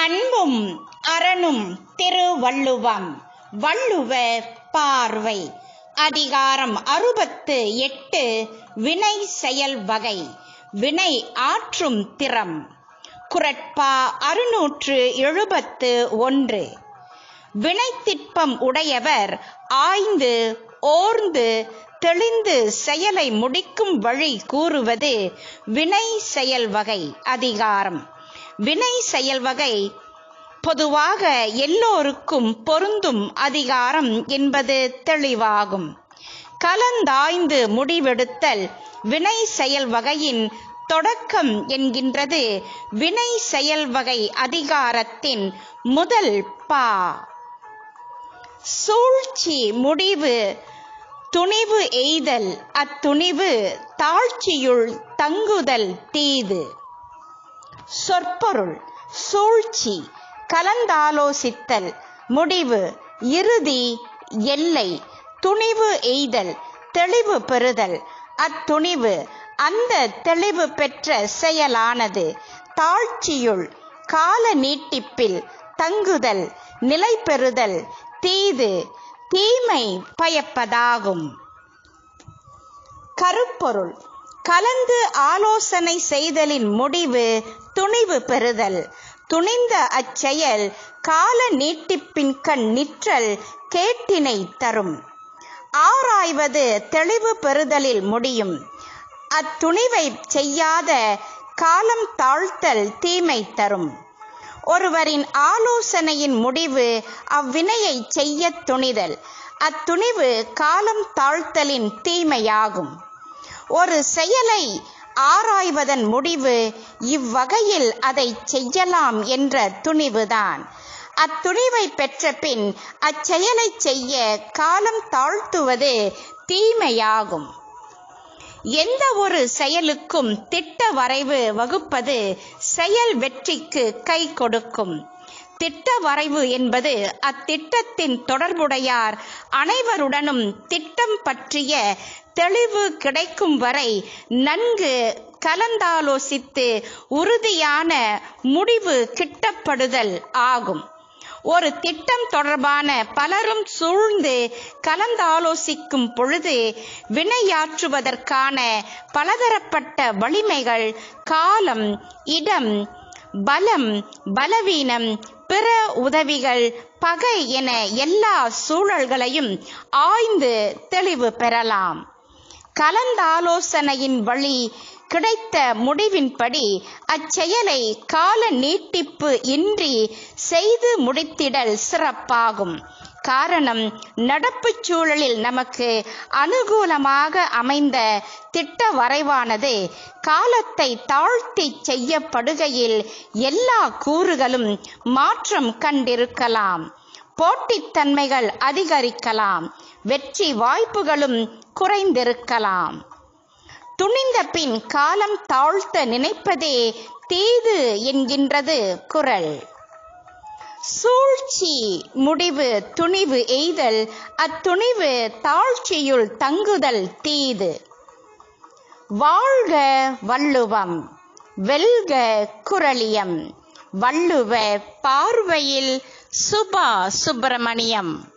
அன்பும் அரணும் திருவள்ளுவம். வள்ளுவ பார்வை. அதிகாரம் அறுபத்து எட்டு வினை செயல் வகை. வினை ஆற்றும் திறம். குரட்பா அறுநூற்று எழுபத்து ஒன்று. வினைத்திட்பம் உடையவர் ஆய்ந்து ஓர்ந்து தெளிந்து செயலை முடிக்கும் வழி கூறுவது வினை செயல் வகை. அதிகாரம் வினை செயல் வகை. பொதுவாக எல்லோருக்கும் பொருந்தும் அதிகாரம் என்பது தெளிவாகும். கலந்தாய்ந்து முடிவெடுத்தல் வினை செயல் வகையின் தொடக்கம் என்கின்றது. வினை செயல் வகை அதிகாரத்தின் முதல் பா. சூழ்ச்சி முடிவு துணிவு எய்தல். அத்துணிவு தாழ்ச்சியுள் தங்குதல் தீது. சொற்பொருள் சூழ்ச்சி கலந்தாலோசித்தல் முடிவு இறுதி எல்லை துணிவு எய்தல் தெளிவு பெறுதல். அத்துணிவு அந்த தெளிவு பெற்ற செயலானது தாழ்ச்சியுள் கால நீட்டிப்பில் தங்குதல் நிலை பெறுதல் தீது தீமை பயப்பதாகும். கருப்பொருள் கலந்து ஆலோசனை செய்தலின் முடிவு துணிவு பெறுதல். துணிந்த அச்செயல் கால நீட்டிப்பின் கண் நிற்றல் கேட்டினை தரும். ஆராய்வது தெளிவு பெறுதலில் முடியும். அத்துணிவை செய்யாத காலம் தாழ்த்தல் தீமை தரும். ஒருவரின் ஆலோசனையின் முடிவு அவ்வினையை செய்ய துணிதல். அத்துணிவு காலம் தாழ்த்தலின் தீமையாகும். ஒரு செயலை ஆராய்வதன் முடிவு இவ்வகையில் அதை செய்யலாம் என்ற துணிவுதான். அத்துணிவை பெற்ற பின் அச்செயலை செய்ய காலம் தாழ்த்துவது தீமையாகும். எந்த ஒரு செயலுக்கும் திட்ட வரைவு வகுப்பது செயல் வெற்றிக்கு கை கொடுக்கும். திட்ட வரைவு என்பது அத்திட்டத்தின் தொடர்புடையார் அனைவருடனும் திட்டம் பற்றிய தெளிவு கிடைக்கும் வரை நன்கு கலந்தாலோசித்து உறுதியான முடிவு கிட்டப்படுதல் ஆகும். ஒரு திட்டம் தொடர்பான பலரும் சூழ்ந்து கலந்தாலோசிக்கும் பொழுது வினையாற்றுவதற்கான பலதரப்பட்ட வலிமைகள் காலம் இடம் பலம் பலவீனம் பிற உதவிகள் பகை என எல்லா சூழல்களையும் ஆய்ந்து தெளிவு பெறலாம். கலந்தாலோசனையின் வழி கிடைத்த முடிவின்படி அச்செயலை கால நீட்டிப்பு இன்றி செய்து முடித்திடல் சிறப்பாகும். காரணம் நடப்பு சூழலில் நமக்கு அனுகூலமாக அமைந்த திட்ட வரைவானது காலத்தை தாழ்த்தி செய்யப்படுகையில் எல்லா கூறுகளும் மாற்றம் கண்டிருக்கலாம். போட்டித்தன்மைகள் அதிகரிக்கலாம். வெற்றி வாய்ப்புகளும் குறைந்திருக்கலாம். துணிந்த பின் காலம் தாழ்த்த நினைப்பதே தீது என்கின்றது குரல். சூழ்ச்சி முடிவு துணிவு எய்தல் அத்துணிவு தாழ்ச்சியுள் தங்குதல் தீது. வாழ்க வள்ளுவம் வெல்க குரலியம் வள்ளுவ பார்வையில் சுபா சுப்பிரமணியம்.